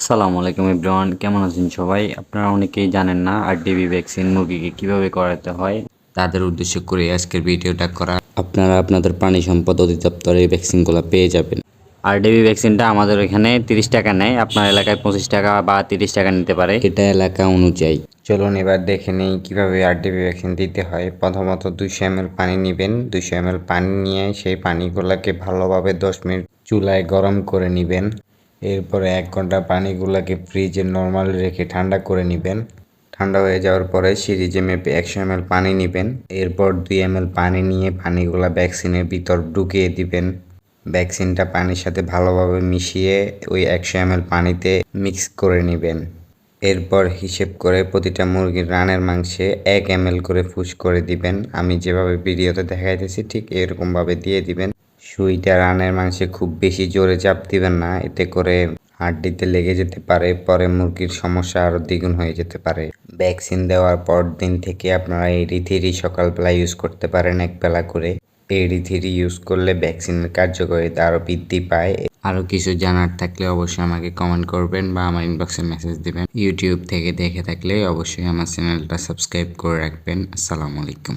সালামু আলাইকুম ইব্রান কেমন আছেন সবাই? আপনারা অনেকেই জানেন না আরডিবি ভ্যাকসিন মুরগিকে কীভাবে করাতে হয়। তাদের উদ্দেশ্য করে আজকের ভিডিওটা করা। আপনারা আপনাদের প্রাণী সম্পদ অধিদপ্তরে ভ্যাকসিনগুলো পেয়ে যাবেন। আরডিবি ভ্যাকসিনটা আমাদের এখানে তিরিশ টাকা নেয়। আপনার এলাকায় পঁচিশ টাকা বা তিরিশ টাকা নিতে পারে। এটা এলাকা অনুযায়ী। চলুন এবার দেখে নেই কীভাবে আর ডিবি ভ্যাকসিন দিতে হয়। প্রথমত দুইশো এম পানি নেবেন। দুইশো এম পানি নিয়ে সেই পানিগুলোকে ভালোভাবে দশ মিনিট চুলায় গরম করে নেবেন। এরপরে এক ঘণ্টা পানিগুলোকে ফ্রিজে নর্মালি রেখে ঠান্ডা করে নেবেন। ঠান্ডা হয়ে যাওয়ার পরে সিরিজে মেপে একশো এম পানি নেবেন। এরপর দুই এম পানি নিয়ে পানিগুলা ভ্যাকসিনের ভিতর ঢুকিয়ে দিবেন। ভ্যাকসিনটা পানির সাথে ভালোভাবে মিশিয়ে ওই একশো এম পানিতে মিক্স করে নেবেন। এরপর হিসেব করে প্রতিটা মুরগির রানের মাংসে এক এম করে ফুস করে দিবেন। আমি যেভাবে ভিডিওতে দেখাইতেছি ঠিক এরকমভাবে দিয়ে দিবেন। সুইটা রানের মাংসে খুব বেশি জোরে চাপ দিবেন না, এতে করে হাড্ডিতে লেগে যেতে পারে, পরে মুরগির সমস্যা আরও দ্বিগুণ হয়ে যেতে পারে। ভ্যাকসিন দেওয়ার পর দিন থেকে আপনারা এডি থ্রি সকালবেলা ইউজ করতে পারেন এক বেলা করে। এডি থ্রি ইউজ করলে ভ্যাকসিনের কার্যকারিতা আরও বৃদ্ধি পায়। আরও কিছু জানার থাকলে অবশ্যই আমাকে কমেন্ট করবেন বা আমার ইনবক্সে মেসেজ দিবেন। ইউটিউব থেকে দেখে থাকলে অবশ্যই আমার চ্যানেলটা সাবস্ক্রাইব করে রাখবেন। আসসালামু আলাইকুম।